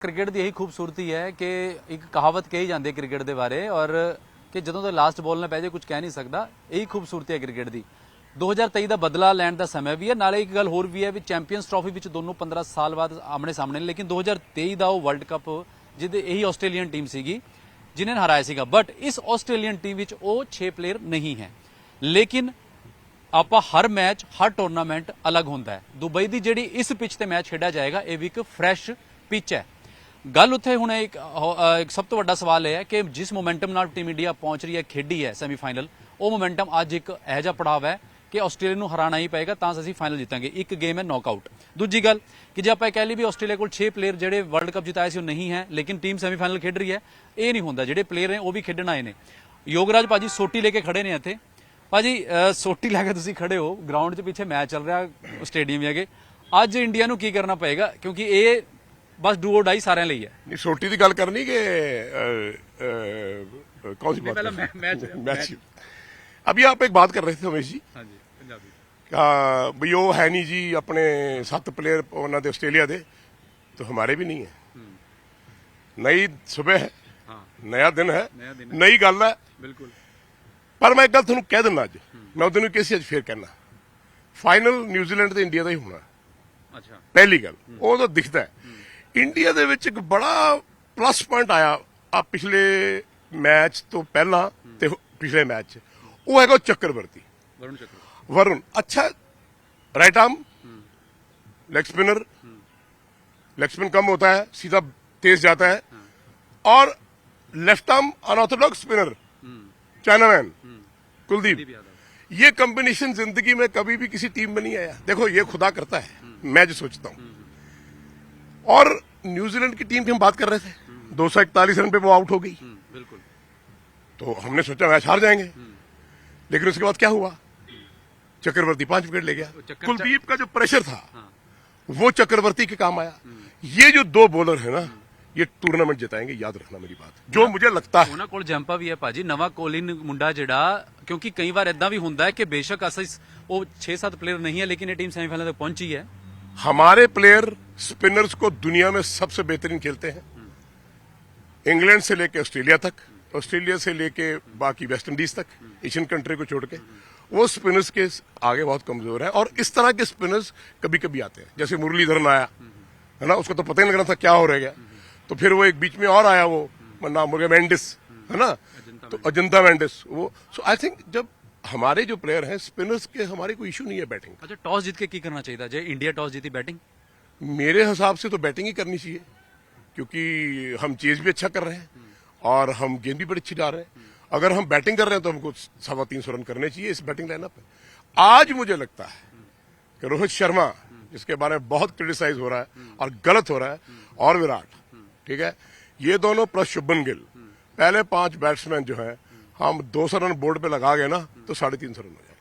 Cricket ਦੀ ਇਹੀ ਖੂਬਸੂਰਤੀ ਹੈ ਕਿ ਇੱਕ ਕਹਾਵਤ ਕਹੀ ਜਾਂਦੀ ਹੈ ਕ੍ਰਿਕਟ ਦੇ ਬਾਰੇ ਔਰ ਕਿ ਜਦੋਂ ਤੱਕ ਲਾਸਟ ਬੋਲ ਨਾ ਪੈ ਜਾਏ ਕੁਝ ਕਹਿ ਨਹੀਂ ਸਕਦਾ, ਇਹੀ ਖੂਬਸੂਰਤੀ ਹੈ ਕ੍ਰਿਕਟ ਦੀ। 2023 ਦਾ ਬਦਲਾ ਲੈਣ ਦਾ ਸਮਾਂ ਵੀ ਹੈ, ਨਾਲੇ ਇੱਕ ਗੱਲ ਹੋਰ ਵੀ ਹੈ ਵੀ ਚੈਂਪੀਅਨਸ ਟਰਾਫੀ ਵਿੱਚ ਦੋਨੋਂ 15 ਸਾਲ ਬਾਅਦ ਆਮਣੇ ਸਾਹਮਣੇ ਨੇ, ਲੇਕਿਨ 2023 ਦਾ ਉਹ ਵਰਲਡ ਕੱਪ ਜਿਹਦੇ ਇਹੀ ਆਸਟ੍ਰੇਲੀਅਨ ਟੀਮ ਸੀਗੀ, ਜਿਨ੍ਹਾਂ ਨੇ ਹਰਾਇਆ ਸੀਗਾ। ਬਟ ਇਸ ਆਸਟ੍ਰੇਲੀਅਨ ਟੀਮ ਵਿੱਚ ਉਹ 6 ਪਲੇਅਰ ਨਹੀਂ ਹੈ। ਲੇਕਿਨ ਆਪਾਂ ਹਰ ਮੈਚ ਹਰ ਟੂਰਨਾਮੈਂਟ ਅਲੱਗ ਹੁੰਦਾ ਹੈ। ਦੁਬਈ ਦੀ ਜਿਹੜੀ ਇਸ ਪਿਚ ਤੇ ਮੈਚ ਖੇਡਿਆ ਜਾਏਗਾ, ਇਹ ਵੀ ਇੱਕ ਫਰੈਸ਼ ਪਿਚ ਹੈ। ਗੱਲ ਉੱਥੇ ਹੁਣ ਇੱਕ ਹੋ- ਇੱਕ ਸਭ ਤੋਂ ਵੱਡਾ ਸਵਾਲ ਇਹ ਹੈ ਕਿ ਜਿਸ ਮੋਮੈਂਟਮ ਨਾਲ ਟੀਮ ਇੰਡੀਆ ਪਹੁੰਚ ਰਹੀ ਹੈ, ਖੇਡੀ ਹੈ ਸੈਮੀਫਾਈਨਲ ਉਹ ਮੋਮੈਂਟਮ ਅੱਜ ਇੱਕ ਇਹੋ ਜਿਹਾ ਪੜਾਅ ਹੈ ਕਿ ਆਸਟ੍ਰੇਲੀਆ ਨੂੰ ਹਰਾਣਾ ਹੀ ਪਏਗਾ, ਤਾਂ ਅਸੀਂ ਫਾਈਨਲ ਜਿੱਤਾਂਗੇ। ਇੱਕ ਗੇਮ ਹੈ ਨੌਕਆਊਟ ਦੂਜੀ ਗੱਲ, ਕਿ ਜੇ ਆਪਾਂ ਕਹਿ ਲਈ ਵੀ ਆਸਟ੍ਰੇਲੀਆ ਕੋਲ 6 ਪਲੇਅਰ ਜਿਹੜੇ ਵਰਲਡ ਕੱਪ ਜਿਤਾਏ ਸੀ, ਉਹ ਨਹੀਂ ਹੈ, ਲੇਕਿਨ ਟੀਮ ਸੈਮੀਫਾਈਨਲ ਖੇਡ ਰਹੀ ਹੈ, ਇਹ ਨਹੀਂ ਹੁੰਦਾ। ਜਿਹੜੇ ਪਲੇਅਰ ਨੇ, ਉਹ ਵੀ ਖੇਡਣ ਆਏ ਨੇ। ਯੋਗਰਾਜ ਭਾਜੀ ਸੋਟੀ ਲੈ ਕੇ ਖੜੇ ਨੇ ਇੱਥੇ। ਭਾਜੀ, ਅਹ, ਸੋਟੀ ਲੈ ਕੇ ਤੁਸੀਂ ਖੜੇ ਹੋ। ਗਰਾਊਂਡ 'ਚ ਪਿੱਛੇ ਮੈਚ ਚੱਲ ਰਿਹਾ ਸਟੇਡੀਅਮ ਹੈਗੇ। ਅੱਜ ਇੰਡੀਆ ਨੂੰ ਕੀ ਕਰਨਾ ਪਏਗਾ? ਕਿਉਂਕਿ ਇਹ ਬਸ ਡੂ ਔਰ ਡਾਈ ਸਾਰਿਆਂ ਲਈ ਹੈ नहीं सोटी की गल करनी कि अ, अ, कौन सी बात पहला कर- मै- मैच- मैच अभी आप एक बात कर रहे थे उमेश जी ਹਾਂਜੀ ਪੰਜਾਬੀ का भी वो है नहीं जी अपने सत्त प्लेयर उन्होंने ऑस्ट्रेलिया दे तो हमारे भी नहीं है नई सुबह है ਹਾਂ नया दिन है नया दिन नई गल है ਬਿਲਕੁਲ ਪਰ ਮੈਂ ਇੱਕ ਗੱਲ ਤੁਹਾਨੂੰ ਕਹਿ ਦਿੰਦਾ ਅੱਜ ਮੈਂ ਉਹਦੇ ਨੂੰ ਕਿਸੇ ਅੱਜ ਫੇਰ ਕਹਿਣਾ ਫਾਈਨਲ ਨਿਊਜ਼ੀਲੈਂਡ ਤੇ ਇੰਡੀਆ ਦਾ ਹੀ ਹੋਣਾ ਅੱਛਾ ਪਹਿਲੀ ਗੱਲ ਉਹ ਤਾਂ ਦਿਖਦਾ ਹੈ ਇੰਡੀਆ ਦੇ ਵਿੱਚ ਇੱਕ ਬੜਾ ਪਲੱਸ ਪੁਆਇੰਟ ਆਇਆ ਆ ਪਿਛਲੇ ਮੈਚ ਤੋਂ ਪਹਿਲਾਂ ਤੇ ਪਿਛਲੇ ਮੈਚ 'ਚ। ਉਹ ਹੈਗਾ ਉਹ ਚੱਕਰਵਰਤੀ ਵਰੁਣ ਚੱਕਰ वरुण अच्छा right arm leg spinner leg spin कम होता है सीधा तेज जाता है और left arm unorthodox spinner chinaman Kuldeep Yadav ये कॉम्बिनेशन जिंदगी में कभी भी किसी टीम में नहीं आया देखो ये खुदा करता है मैं जो सोचता हूं और न्यूजीलैंड की टीम की हम बात कर रहे थे दो सौ इकतालीस रन पे वो आउट हो गई ਬਿਲਕੁਲ तो हमने सोचा मैच हार जाएंगे लेकिन उसके बाद क्या हुआ चक्रवर्ती पांच विकेट ले गया चक्कर- कुलदीप का जो प्रेशर था वो चक्रवर्ती के काम आया ये जो दो बॉलर है ना ये टूर्नामेंट जिताएंगे याद रखना मेरी बात जो मुझे लगता है ਉਹਨਾਂ ਕੋਲ ਜੰਪਾ ਵੀ ਹੈ ਭਾਜੀ ਨਵਾਂ ਕੋਲਿਨ ਮੁੰਡਾ ਜਿਹੜਾ ਕਿਉਂਕਿ ਕਈ ਵਾਰ ਇਦਾਂ ਵੀ ਹੁੰਦਾ ਹੈ ਕਿ ਬੇਸ਼ੱਕ ਅਸੀਂ ਉਹ 6-7 ਪਲੇਅਰ ਨਹੀਂ ਹੈ ਲੇਕਿਨ ਇਹ ਟੀਮ ਸੈਮੀਫਾਈਨਲ ਤੱਕ ਪਹੁੰਚੀ ਹੈ हमारे प्लेयर स्पिनर्स को दुनिया में सबसे बेहतरीन खेलते हैं। इंग्लैंड से लेके ऑस्ट्रेलिया तक ऑस्ट्रेलिया से लेके बाकी वेस्ट इंडीज तक एशियन कंट्री को छोड़ के। वो स्पिनर्स के आगे बहुत कमज़ोर है और इस तरह के स्पिनर्स कभी कभी आते हैं। जैसे मुरलीधरन आया है ना? उसको तो पता ही नहीं लग रहा था क्या हो रह गया। तो फिर वो एक बीच में और आया वो नाम हो गया मेंडिस है ना? तो अजंता मेंडिस वो सो आई थिंक जब हमारे जो प्लेयर हैं स्पिनर्स के हमारे कोई इशू नहीं है बैटिंग अच्छा टॉस जीत के की करना चाहिए जे इंडिया टॉस जीती बैटिंग मेरे हिसाब से तो बैटिंग ही करनी चाहिए क्योंकि हम चेज भी अच्छा कर रहे हैं और हम गेंद भी बड़ी अच्छी डाल रहे हैं। अगर हम बैटिंग कर रहे हैं तो हमको सवा तीन सौ रन करने चाहिए इस बैटिंग लाइनअप में आज मुझे लगता है कि रोहित शर्मा जिसके बारे में बहुत क्रिटिसाइज हो रहा है और गलत हो रहा है और विराट ठीक है? ये दोनों प्लस शुभन गिल। पहले पाँच बैट्समैन जो है हम दो सौ रन बोर्ड पे लगा गए ना तो साढ़े तीन सौ रन हो जाएंगे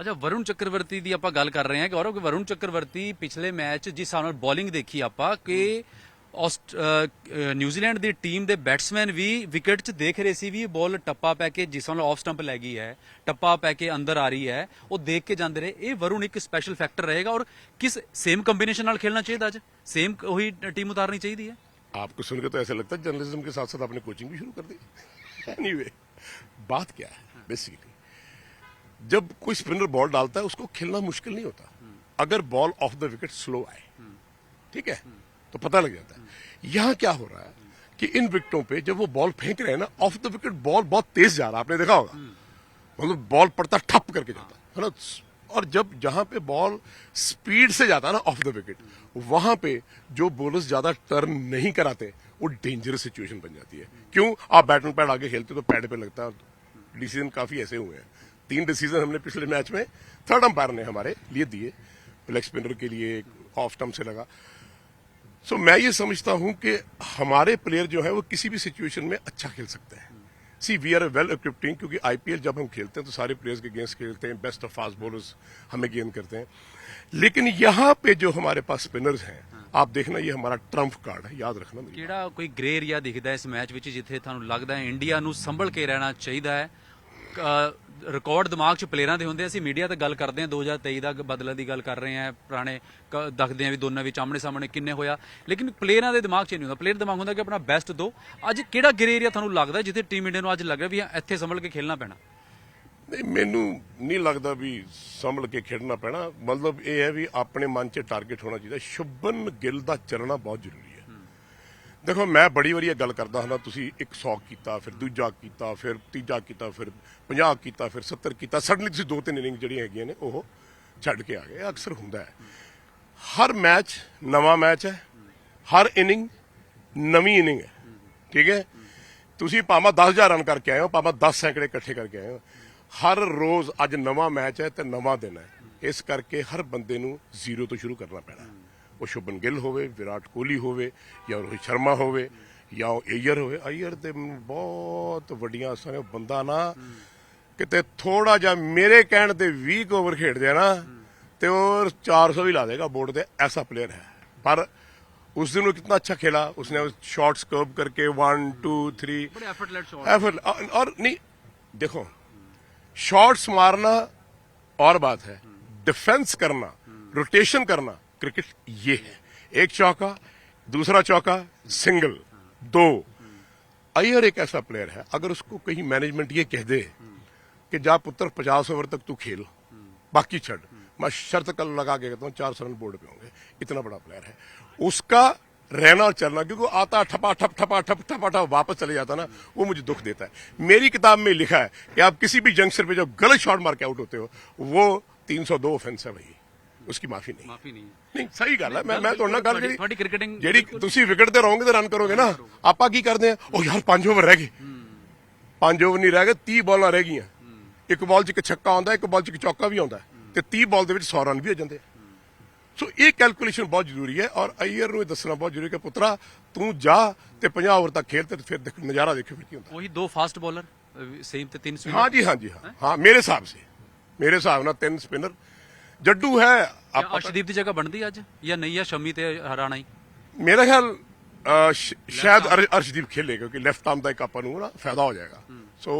ਅੱਛਾ ਵਰੁਣ ਚੱਕਰਵਰਤੀ ਦੀ ਆਪਾਂ ਗੱਲ ਕਰ ਰਹੇ ਹਾਂ ਗੌਰਵ ਕਿ ਵਰੁਣ ਚੱਕਰਵਰਤੀ ਪਿਛਲੇ ਮੈਚ ਜਿਸ ਹਿਸਾਬ ਨਾਲ ਬੋਲਿੰਗ ਦੇਖੀ ਆਪਾਂ ਕਿ ਆਸਟ- ਅਹ, ਅਹ, ਨਿਊਜ਼ੀਲੈਂਡ ਦੀ ਟੀਮ ਦੇ ਬੈਟਸਮੈਨ ਵੀ ਵਿਕਟ 'ਚ ਦੇਖ ਰਹੇ ਸੀ ਵੀ ਇਹ ਬਾਲ ਟੱਪਾ ਪੈ ਕੇ ਜਿਸ ਨਾਲ ਆਫ ਸਟੰਪ ਲੈ ਗਈ ਹੈ ਟੱਪਾ ਪੈ ਕੇ ਅੰਦਰ ਆ ਰਹੀ ਹੈ ਉਹ ਦੇਖ ਕੇ ਜਾਂਦੇ ਰਹੇ ਇਹ ਵਰੁਣ ਇੱਕ ਸਪੈਸ਼ਲ ਫੈਕਟਰ ਰਹੇਗਾ ਔਰ ਕਿਸ ਸੇਮ ਕੰਬੀਨੇਸ਼ਨ ਨਾਲ ਖੇਲਣਾ ਚਾਹੀਦਾ ਅੱਜ ਸੇਮ ਉਹੀ ਟੀਮ ਉਤਾਰਨੀ ਚਾਹੀਦੀ ਹੈ आपको सुनकर तो ऐसा लगता है जर्नलिज्म के साथ साथ आपने कोचिंग भी शुरू कर दी एनीवे बात क्या है बेसिकली जब कोई स्पिनर बॉल डालता है, उसको खेलना मुश्किल नहीं होता। अगर ball off the wicket slow आए, ठीक है? तो पता लग जाता है। यहाँ क्या हो रहा है कि इन विकेटों पे जब वो बॉल फेंक रहे हैं ना ऑफ़ द विकेट बॉल बहुत तेज जा रहा है, आपने देखा होगा। मतलब बॉल पड़ता ठप करके जाता है ना? और जब जहाँ पे बॉल स्पीड से जाता है ना ऑफ़ द विकेट वहाँ पे जो बॉलर्स ज़्यादा टर्न नहीं कराते, वो डेंजरस सिचुएशन बन जाती है। क्यों? आप बैटमैन पैड आगे खेलते तो पैड पे लगता है डिसीज़न काफ़ी ऐसे हुए हैं। तीन डिसीज़न हमने पिछले मैच में थर्ड अंपायर ने हमारे लिए दिए। लेग स्पिनर के लिए ऑफ़ टर्म से लगा। सो मैं ये समझता हूँ कि हमारे प्लेयर जो है वो किसी भी सिचुएशन में अच्छा खेल सकते हैं। See we are well equipped team क्योंकि आईपीएल जब हम खेलते हैं तो सारे प्लेयर्स के अगेंस्ट खेलते हैं बेस्ट ऑफ़ फास्ट बॉलर्स हमें गेन करते हैं। लेकिन यहाँ पे जो हमारे पास स्पिनर्स हैं आप देखना ये हमारा ट्रम्प कार्ड है याद रखना मेरी ਕਿਹੜਾ ਕੋਈ ਗ੍ਰੇ ਏਰੀਆ ਦਿਖਦਾ ਇਸ ਮੈਚ ਵਿੱਚ ਜਿੱਥੇ ਤੁਹਾਨੂੰ ਲੱਗਦਾ ਹੈ ਇੰਡੀਆ ਨੂੰ ਸੰਭਲ ਕੇ ਰਹਿਣਾ ਚਾਹੀਦਾ ਹੈ ਰਿਕਾਰਡ ਦਿਮਾਗ 'ਚ ਪਲੇਅਰਾਂ ਦੇ ਹੁੰਦੇ ਆ, ਅਸੀਂ ਮੀਡੀਆ ਤੇ ਗੱਲ ਕਰਦੇ ਹਾਂ 2023 ਦਾ ਬਦਲਾ ਦੀ ਗੱਲ ਕਰ ਰਹੇ ਹਾਂ ਪੁਰਾਣੇ ਕ- ਦੱਸਦੇ ਆ ਵੀ ਦੋਨਾਂ ਵਿੱਚ ਆਮਣੇ ਸਾਹਮਣੇ ਕਿੰਨੇ ਹੋਇਆ ਲੇਕਿਨ ਪਲੇਅਰਾਂ ਦੇ ਦਿਮਾਗ 'ਚ ਇਹ ਨਹੀਂ ਹੁੰਦਾ ਪਲੇਅਰ ਦਿਮਾਗ ਹੁੰਦਾ ਕਿ ਆਪਣਾ ਬੈਸਟ ਦੋ ਅੱਜ ਕਿਹੜਾ ਗ੍ਰੇ ਏਰੀਆ ਤੁਹਾਨੂੰ ਲੱਗਦਾ ਜਿੱਥੇ ਟੀਮ ਇੰਡੀਆ ਨੂੰ ਅੱਜ ਲੱਗ ਰਿਹਾ ਵੀ ਹਾਂ, ਇੱਥੇ ਸੰਭਲ ਕੇ ਖੇਲਣਾ ਪੈਣਾ ਨਹੀਂ ਮੈਨੂੰ ਨਹੀਂ ਲੱਗਦਾ ਵੀ ਸੰਭਲ ਕੇ ਖੇਡਣਾ ਪੈਣਾ। ਮਤਲਬ ਇਹ ਹੈ ਵੀ ਆਪਣੇ ਮਨ 'ਚ ਟਾਰਗੇਟ ਹੋਣਾ ਚਾਹੀਦਾ। ਸ਼ੁਭਨ ਗਿੱਲ ਦਾ ਚੱਲਣਾ ਬਹੁਤ ਜ਼ਰੂਰੀ ਹੈ। ਦੇਖੋ, ਮੈਂ ਬੜੀ ਵਾਰੀ ਇਹ ਗੱਲ ਕਰਦਾ ਹਾਂ ਤੁਸੀਂ 100 ਕੀਤਾ, ਫਿਰ ਦੂਜਾ ਕੀਤਾ, ਫਿਰ ਤੀਜਾ ਕੀਤਾ, ਫਿਰ 50 ਕੀਤਾ, ਫਿਰ 70 ਕੀਤਾ ਸਡਨਲੀ ਤੁਸੀਂ ਦੋ ਤਿੰਨ ਇਨਿੰਗ ਜਿਹੜੀਆਂ ਹੈਗੀਆਂ ਨੇ, ਉਹ ਛੱਡ ਕੇ ਆ ਗਏ। ਅਕਸਰ ਹੁੰਦਾ ਹੈ। ਹਰ ਮੈਚ ਨਵਾਂ ਮੈਚ ਹੈ। ਹਰ ਇਨਿੰਗ ਨਵੀਂ ਇਨਿੰਗ ਹੈ। ਠੀਕ ਹੈ? ਤੁਸੀਂ ਭਾਵੇਂ 10000 ਰਨ ਕਰਕੇ ਆਏ ਹੋ, ਭਾਵੇਂ 10 ਸੈਂਕੜੇ ਇਕੱਠੇ ਕਰਕੇ ਆਏ ਹੋ। ਹਰ ਰੋਜ਼ ਅੱਜ ਨਵਾਂ ਮੈਚ ਹੈ ਤੇ ਨਵਾਂ ਦਿਨ ਹੈ। ਇਸ ਕਰਕੇ ਹਰ ਬੰਦੇ ਨੂੰ ਜ਼ੀਰੋ ਤੋਂ ਸ਼ੁਰੂ ਕਰਨਾ ਪੈਣਾ ਉਹ ਸ਼ੁਭਨ ਗਿੱਲ ਹੋਵੇ ਵਿਰਾਟ ਕੋਹਲੀ ਹੋਵੇ ਜਾਂ ਰੋਹਿਤ ਸ਼ਰਮਾ ਹੋਵੇ ਜਾਂ ਉਹ ਅਈਅਰ ਹੋਵੇ। ਅਈਅਰ ਤੇ ਬਹੁਤ ਵੱਡੀਆਂ ਅਸਾਂ ਨੇ। ਬੰਦਾ ਨਾ ਕਿਤੇ ਥੋੜਾ ਜਿਹਾ ਮੇਰੇ ਕਹਿਣ ਤੇ 20 ਓਵਰ ਖੇਡ ਨਾ ਤੇ ਉਹ 400 ਵੀ ਲਾ ਦੇਗਾ। ਬੋਰਡ ਤੇ ਐਸਾ ਪਲੇਅਰ ਹੈ। ਪਰ ਉਸ ਦਿਨ ਉਹ ਕਿੰਨਾ ਅੱਛਾ ਖੇਲਾ। ਉਸਨੇ ਸ਼ਾਟਸ ਕਰਵ ਕਰਕੇ 1 2 3 ਬੜੇ ਐਫਰਟਲੈਸ ਸ਼ਾਟ ਐਫਰਟ ਔਰ ਨਹੀਂ ਦੇਖੋ शॉट्स मारना और बात है। डिफेंस करना रोटेशन करना क्रिकेट ये है। एक चौका, दूसरा चौका सिंगल दो। अयर एक ऐसा प्लेयर है, अगर उसको कहीं मैनेजमेंट ये कह दे कि जा पुत्र, पचास ओवर तक तू खेल, बाकी छड़। मैं शर्त कल लगा के कहता हूँ, चार सौ रन बोर्ड पे होंगे। इतना बड़ा प्लेयर है। उसका रहना और चलना क्योंकि वो आता ठपा ठप ठपा ठप ठपा ठप वापस चले जाता ना वो मुझे दुख देता है मेरी किताब में लिखा है कि आप किसी भी जंक्शन पे जब गलत शॉट मार के आउट होते हो वो 302 ऑफेंस है भाई उसकी माफी नहीं ਮਾਫੀ ਨਹੀਂ ਨਹੀਂ ਸਹੀ ਗੱਲ ਹੈ ਮੈਂ ਮੈਂ ਤੁਹਾਡੇ ਨਾਲ ਗੱਲ ਤੁਹਾਡੀ- ਜਿਹੜੀ ਤੁਹਾਡੀ cricketing ਜਿਹੜੀ ਤੁਸੀਂ ਵਿਕਟ ਤੇ ਰਹੋਗੇ ਤੇ ਰਨ ਕਰੋਗੇ ਨਾ ਆਪਾਂ ਕੀ ਕਰਦੇ ਆ ਉਹ ਯਾਰ ਪੰਜ ਓਵਰ ਰਹਿ ਗਏ ਪੰਜ ਓਵਰ ਨਹੀਂ ਰਹਿ ਗਏ 30 ਬਾਲਾਂ ਰਹਿ ਗਈਆਂ ਇੱਕ ਬਾਲ 'ਚ ਇੱਕ ਛੱਕਾ ਆਉਂਦਾ ਇੱਕ ਬਾਲ 'ਚ ਇੱਕ ਚੌਕਾ ਵੀ ਆਉਂਦਾ ਤੇ 30 ਬਾਲ ਦੇ ਵਿੱਚ 100 ਰਨ ਵੀ ਹੋ ਜਾਂਦੇ ਆ। ਸੋ ਇਹ ਕੈਲਕੂਲੇਸ਼ਨ ਬਹੁਤ ਜ਼ਰੂਰੀ ਹੈ ਔਰ ਆਈਆਰ ਨੂੰ ਇਹ ਦੱਸਣਾ ਬਹੁਤ ਜ਼ਰੂਰੀ ਹੈ ਕਿ ਪੁੱਤਰਾ ਤੂੰ ਜਾ ਤੇ 50 ਓਵਰ ਤੱਕ ਖੇਡ ਤੇ ਫਿਰ ਨਜ਼ਾਰਾ ਦੇਖਿਓ ਫਿਰ ਕੀ ਹੁੰਦਾ ਉਹੀ ਦੋ ਫਾਸਟ ਬੋਲਰ ਸੇਮ ਤੇ ਤਿੰਨ ਸਪਿਨਰ ਹਾਂ ਜੀ ਹਾਂ ਜੀ ਹਾਂ ਹਾਂ ਮੇਰੇ ਹਿਸਾਬ ਸੇ ਮੇਰੇ ਹਿਸਾਬ ਨਾਲ ਤਿੰਨ ਸਪਿਨਰ ਜੱਡੂ ਹੈ ਆਪ ਅਸ਼ਦੀਪ ਦੀ ਜਗ੍ਹਾ ਬਣਦੀ ਅੱਜ ਜਾਂ ਨਹੀਂ ਆ ਸ਼ਮੀ ਤੇ ਹਰਾਣਾ ਹੀ ਮੇਰਾ ਖਿਆਲ ਸ਼ਾਇਦ ਅਰਸ਼ਦੀਪ ਖੇਲੇ ਕਿਉਂਕਿ ਲੈਫਟ ਆਰਮ ਦਾ ਇੱਕ ਆਪਾਂ ਨੂੰ ਨਾ ਫਾਇਦਾ ਹੋ ਜਾਏਗਾ ਸੋ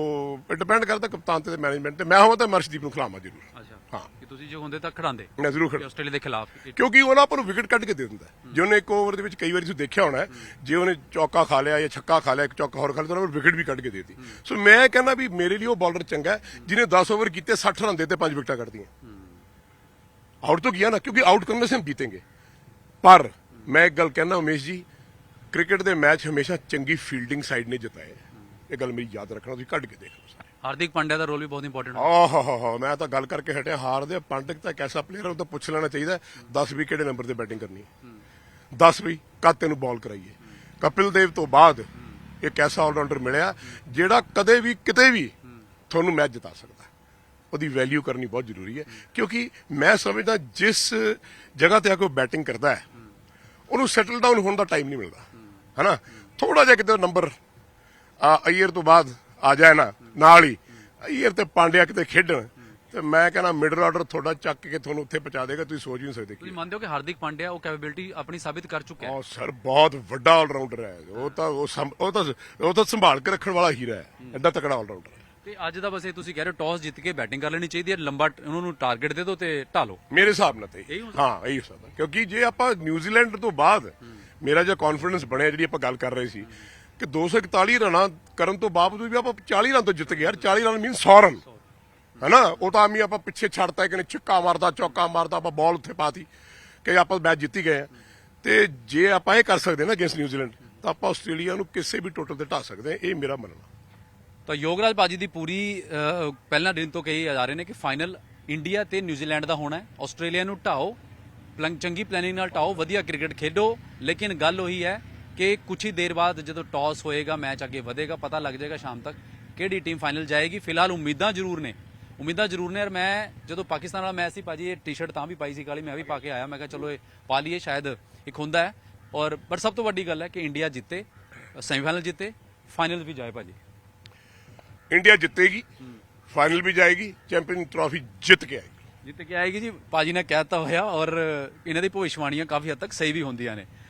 ਡਿਪੈਂਡ ਕਰਦਾ ਕਪਤਾਨ ਤੇ ਮੈਨੇਜਮੈਂਟ ਤੇ ਮੈਂ ਹੋਵਾਂ ਤਾਂ ਅਰਸ਼ਦੀਪ ਨੂੰ ਖਿਲਾਵਾਂ ਜ਼ਰੂਰ ਅੱਛਾ ਹਾਂ। ਕਿ ਤੁਸੀਂ ਜੇ ਹੁੰਦੇ ਤਾਂ ਖੜਾਉਂਦੇ ਮੈਂ ਜ਼ਰੂਰ ਖੜ- ਆਸਟ੍ਰੇਲੀਆ ਦੇ ਖਿਲਾਫ ਕਿਉਂਕਿ ਉਹ ਆਪਾਂ ਨੂੰ ਵਿਕਟ ਕੱਢ ਕੇ ਦੇ ਦਿੰਦਾ ਜੇ ਉਹਨੇ ਇੱਕ ਓਵਰ ਦੇ ਵਿੱਚ ਕਈ ਵਾਰੀ ਤੁਸੀਂ ਦੇਖਿਆ ਹੋਣਾ ਜੇ ਉਹਨੇ ਚੌਕਾ ਖਾ ਲਿਆ ਜਾਂ ਛੱਕਾ ਖਾ ਲਿਆ ਇੱਕ ਚੌਕਾ ਹੋਰ ਖਾ ਲਿਆ ਤਾਂ ਉਹਨਾਂ ਵਿਕਟ ਵੀ ਕੱਢ ਕੇ ਦੇਤੀ। ਸੋ ਮੈਂ ਕਹਿੰਦਾ ਵੀ ਮੇਰੇ ਲਈ ਉਹ ਬਾਲਰ ਚੰਗਾ ਜਿਹਨੇ 10 ਓਵਰ ਕੀਤੇ 60 ਰਨ ਦੇਤੇ ਪੰਜ ਵਿਕਟਾਂ ਕੱਢਦੀਆਂ ਆਊਟ ਤੋਂ ਗਿਆ ਨਾ ਕਿਉਂਕਿ ਆਊਟ ਕਰਨ ਸੇ ਹਮ ਜੀਤेंगे ਪਰ ਮੈਂ ਇੱਕ ਗੱਲ ਕਹਿਣਾ ਉਮੇਸ਼ ਜੀ ਕ੍ਰਿਕਟ ਦੇ ਮੈਚ ਹਮੇਸ਼ਾ ਚੰਗੀ ਫੀਲਡਿੰਗ ਸਾਈਡ ਨੇ ਜਿਤਾਏ ਇਹ ਗੱਲ ਮੇਰੀ ਯਾਦ ਰੱਖਣਾ ਤੁਸੀਂ ਕੱਢ ਕੇ ਦੇਖ ਲਓ ਹਾਰਦਿਕ ਪਾਂਡਿਆ ਦਾ ਰੋਲ ਵੀ ਬਹੁਤ ਇੰਪੋਰਟੈਂਟ ਹੈ ਆਹ ਹੋ ਹੋ ਮੈਂ ਤਾਂ ਗੱਲ ਕਰਕੇ ਹਟਿਆ, ਹਾਰ ਦੇ ਪੰਡਿਤ ਤਾਂ ਕੈਸਾ ਪਲੇਅਰ ਉਹ ਤਾਂ ਪੁੱਛ ਲੈਣਾ ਚਾਹੀਦਾ 10 ਵੀ ਕਿਹੜੇ ਨੰਬਰ ਤੇ ਬੈਟਿੰਗ ਕਰਨੀ ਹੈ। 10 ਵੀ ਕਦ ਤੈਨੂੰ ਬਾਲ ਕਰਾਈਏ। ਕਪਿਲ ਦੇਵ ਤੋਂ ਬਾਅਦ ਇੱਕ ਐਸਾ ਆਲਰਾਊਂਡਰ ਮਿਲਿਆ, ਜਿਹੜਾ ਕਦੇ ਵੀ, ਕਿਤੇ ਵੀ ਤੁਹਾਨੂੰ ਮੈਚ ਜਿਤਾ ਸਕਦਾ। ਉਹਦੀ ਵੈਲਿਊ ਕਰਨੀ ਬਹੁਤ ਜ਼ਰੂਰੀ ਹੈ, ਕਿਉਂਕਿ ਮੈਂ ਸਮਝਦਾ ਜਿਸ ਜਗ੍ਹਾ ਤੇ ਆ ਕੇ ਬੈਟਿੰਗ ਕਰਦਾ ਹੈ, ਉਹਨੂੰ ਸੈਟਲ ਡਾਊਨ ਹੋਣ ਦਾ ਟਾਈਮ ਨਹੀਂ ਮਿਲਦਾ। ਹੈਨਾ? ਥੋੜਾ ਜਿਹਾ ਕਿਤੇ ਨੰਬਰ ਆ ਅਈਅਰ ਤੋਂ ਬਾਅਦ ਆ ਜਾਏ ਨਾ ਨਾਲ ਹੀ। ਅਈਅਰ ਤੇ ਪਾਂਡਿਆ ਕਿਤੇ ਖੇਡਣ। ਤੇ ਮੈਂ ਕਹਿੰਦਾ ਮਿਡਲ ਆਰਡਰ ਤੁਹਾਡਾ ਚੱਕ ਕੇ ਤੁਹਾਨੂੰ ਉੱਥੇ ਪਹੁੰਚਾ ਦੇਗਾ ਤੁਸੀਂ ਸੋਚ ਨਹੀਂ ਸਕਦੇ ਕੀ ਤੁਸੀਂ ਮੰਨਦੇ ਹੋ ਕਿ ਹਾਰਦਿਕ ਪਾਂਡਿਆ ਉਹ ਕੈਪੇਬਿਲਿਟੀ ਆਪਣੀ ਸਾਬਿਤ ਕਰ ਚੁੱਕਿਆ ਹੈ? ਉਹ ਸਰ ਬਹੁਤ ਵੱਡਾ ਆਲਰਾਊਂਡਰ ਹੈ। ਉਹ ਤਾਂ ਉਹ ਉਹ ਤਾਂ ਉਹ ਤਾਂ ਸੰਭਾਲ ਕੇ ਰੱਖਣ ਵਾਲਾ ਹੀਰਾ ਹੈ। ਐਡਾ ਤਕੜਾ ਆਲਰਾਊਂਡਰ ਤੇ ਅੱਜ ਦਾ ਬਸ ਇਹ ਤੁਸੀਂ ਕਹਿ ਰਹੇ ਟੌਸ ਜਿੱਤ ਕੇ ਬੈਟਿੰਗ ਕਰ ਲੈਣੀ ਚਾਹੀਦੀ ਹੈ ਲੰਬਾ ਉਹਨਾਂ ਨੂੰ ਟਾਰਗੇਟ ਦੇ ਦਿਓ ਤੇ ਢਾਲੋ ਮੇਰੇ ਹਿਸਾਬ ਨਾਲ ਤੇ ਇਹੀ। ਹੋ ਇਹੀ ਹੋ। ਸਕਦਾ ਕਿਉਂਕਿ ਜੇ ਆਪਾਂ ਨਿਊਜ਼ੀਲੈਂਡ ਤੋਂ ਬਾਅਦ ਮੇਰਾ ਜੋ ਕੌਨਫੀਡੈਂਸ ਬਣਿਆ ਜਿਹੜੀ ਆਪਾਂ ਗੱਲ ਕਰ ਰਹੇ ਸੀ ਕਿ 241 ਰਨਾਂ ਕਰਨ ਤੋਂ ਬਾਵਜੂਦ ਵੀ ਆਪਾਂ 40 ਰਨ ਤੋਂ ਜਿੱਤ ਗਏ ਯਾਰ 40 ਰਨ ਮੀਨ 100 ਰਨ। ਹੈਨਾ? ਉਹ ਤਾਂ ਆਮੀ ਆਪਾਂ ਪਿੱਛੇ ਛੱਡਤਾ ਕਿ ਨੇ ਛੱਕਾ ਮਾਰਦਾ, ਚੌਕਾ ਮਾਰਦਾ, ਆਪਾਂ ਬਾਲ ਉੱਥੇ ਪਾਤੀ ਕਿ ਆਪਾਂ ਮੈਚ ਜਿੱਤੀ ਗਏ ਆ। ਤੇ ਜੇ ਆਪਾਂ ਇਹ ਕਰ ਸਕਦੇ ਨਾ ਅਗੇਂਸਟ ਨਿਊਜ਼ੀਲੈਂਡ ਤਾਂ ਆਪਾਂ ਆਸਟ੍ਰੇਲੀਆ ਨੂੰ ਕਿਸੇ ਵੀ ਟੋਟਲ ਤੇ ਢਾ ਸਕਦੇ ਹਾਂ ਇਹ ਮੇਰਾ ਮੰਨਣਾ। ਤਾਂ ਯੋਗਰਾਜ ਬਾਜੀ ਦੀ ਪੂਰੀ ਪਹਿਲਾਂ ਦਿਨ ਤੋਂ ਕਹੀ ਜਾ ਰਹੇ ਨੇ ਕਿ ਫਾਈਨਲ ਇੰਡੀਆ ਤੇ ਨਿਊਜ਼ੀਲੈਂਡ ਦਾ ਹੋਣਾ ਹੈ। ਆਸਟ੍ਰੇਲੀਆ ਨੂੰ ਢਾਓ ਪਲੰਗ ਚੰਗੀ ਪਲੈਨਿੰਗ ਨਾਲ ਢਾਓ ਵਧੀਆ ਕ੍ਰਿਕਟ ਖੇਡੋ। ਲੇਕਿਨ ਗੱਲ ਉਹੀ ਹੈ ਕਿ ਕੁਝ ਹੀ ਦੇਰ ਬਾਅਦ ਜਦੋਂ ਟਾਸ ਹੋਏਗਾ ਮੈਚ ਅੱਗੇ ਵਧੇਗਾ ਪਤਾ ਲੱਗ ਜਾਏਗਾ ਸ਼ਾਮ ਤੱਕ ਕਿਹੜੀ ਟੀਮ ਫਾਈਨਲ ਜਾਏਗੀ। ਫਿਲਹਾਲ ਉਮੀਦਾਂ ਜ਼ਰੂਰ ਨੇ। ਉਮੀਦਾਂ ਜ਼ਰੂਰ ਨੇ ਔਰ ਮੈਂ ਜਦੋਂ ਪਾਕਿਸਤਾਨ ਵਾਲਾ ਮੈਚ ਸੀ ਭਾਜੀ ਇਹ ਟੀ-ਸ਼ਰਟ ਤਾਂ ਵੀ ਪਾਈ ਸੀ ਕਾਲੀ ਮੈਂ ਵੀ ਪਾ ਕੇ ਆਇਆ। ਮੈਂ ਕਿਹਾ ਚਲੋ ਇਹ ਪਾ ਲਈਏ ਸ਼ਾਇਦ ਇੱਕ ਹੁੰਦਾ ਹੈ। ਔਰ ਪਰ ਸਭ ਤੋਂ ਵੱਡੀ ਗੱਲ ਹੈ ਕਿ ਇੰਡੀਆ ਜਿੱਤੇ ਸੈਮੀਫਾਈਨਲ ਜਿੱਤੇ ਫਾਈਨਲ ਵੀ ਜਾਏ ਭਾਜੀ। ਇੰਡੀਆ ਜਿੱਤੇਗੀ ਫਾਈਨਲ ਵੀ ਜਾਏਗੀ ਚੈਂਪੀਅਨ ਟਰਾਫੀ ਜਿੱਤ ਕੇ ਆਏਗੀ। ਜਿੱਤ ਕੇ ਆਏਗੀ ਜੀ। ਪਾਜੀ ਨੇ ਕਹਿਤਾ ਹੋਇਆ ਔਰ ਇਹਨਾਂ ਦੀ ਭਵਿੱਖਬਾਣੀਆਂ ਕਾਫੀ ਹੱਦ ਤੱਕ ਸਹੀ ਵੀ ਹੁੰਦੀਆਂ ਨੇ।